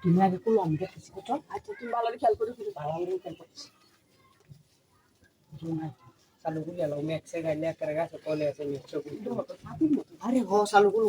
তুমি আগে করল আমি আচ্ছা তুমি ভালো খেয়াল করে ভালো খেয়াল করছি চালু করে গেল ম্যাক্সে গাইলে একটা গাছ কলে আছে ম্যাক্সে আরে হ চালু করল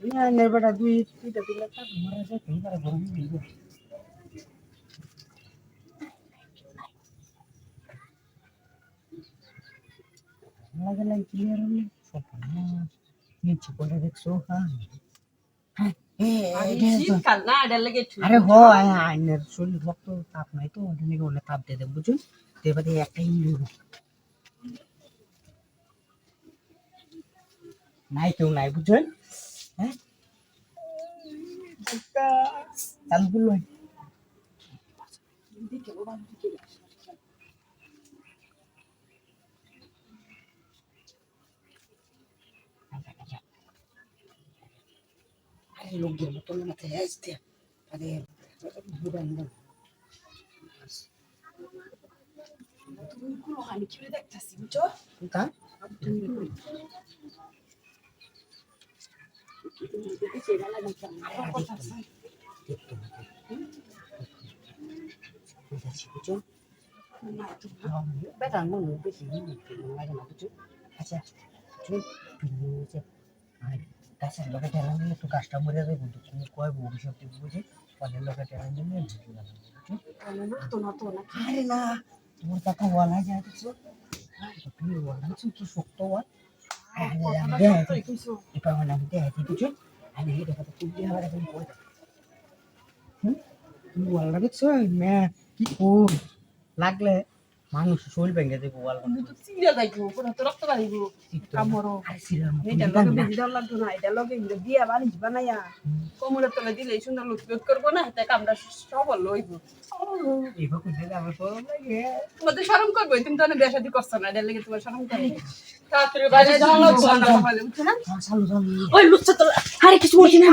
আইনের বেটা দুই দুইটা দিলে তা আমার আছে তুই পারে গরম দিব লাগে লাগে ক্লিয়ার হলে সব নিচে করে দেখছ হ্যাঁ হ্যাঁ আরে এই শীতকাল না এটা লেগে একটু আরে হ আইনের শরীর রক্ত তাপ নাই তো ওটা নাকি অনেক তাপ দিয়ে দেবো বুঝুন তো এবারে একটা ইন্ডিও নাই কেউ নাই বুঝছেন হ্যাঁ চালু করল দিকে বাবা দিকে আরে লোক গেল তোর মাথায় আসতে আরে বুড়ান তুমি কোনো হানি খেলে দেখতাছি বুঝছ তা তুমি কথা আছে দেখতো না বুঝাচ্ছি বুঝছ না তো বেটা মন বেশি লাগে না বুঝছ আচ্ছা আর গাছের লোকে ঠেলা নিলে তো গাছটা মরে যাবে কিন্তু তুমি কয় ভবিষ্যৎ বুঝে ফলের লোকে ঠেলা নিলে বুঝছ আরে না তোমার কথা বলা আমি দেখাচ্ছি বুঝছ আমি এই দেখা তুমি দিয়ে বলটা দেখছ? না কি ও লাগলে মানুষ শরীর ভেঙে দেবো বল তো পুরো তো রক্ত বাড়িবো কামড়ো আরে সিরাম এটা লগে বেশি ডর লাগতো না এটা লগে কিন্তু দিয়া বানিস বানাইয়া কোমরের তলে দিলে সুন্দর লুট করব না তাই কামটা সবল লইব যাবে লাগে। তোমাদের শরম করব তুমি তো অনেক বেসাদি করছ না এটা লেগে তোমার শরম করে। তাড়াতাড়ি বাইরে না ওই তো আরে কিছু বলছি না।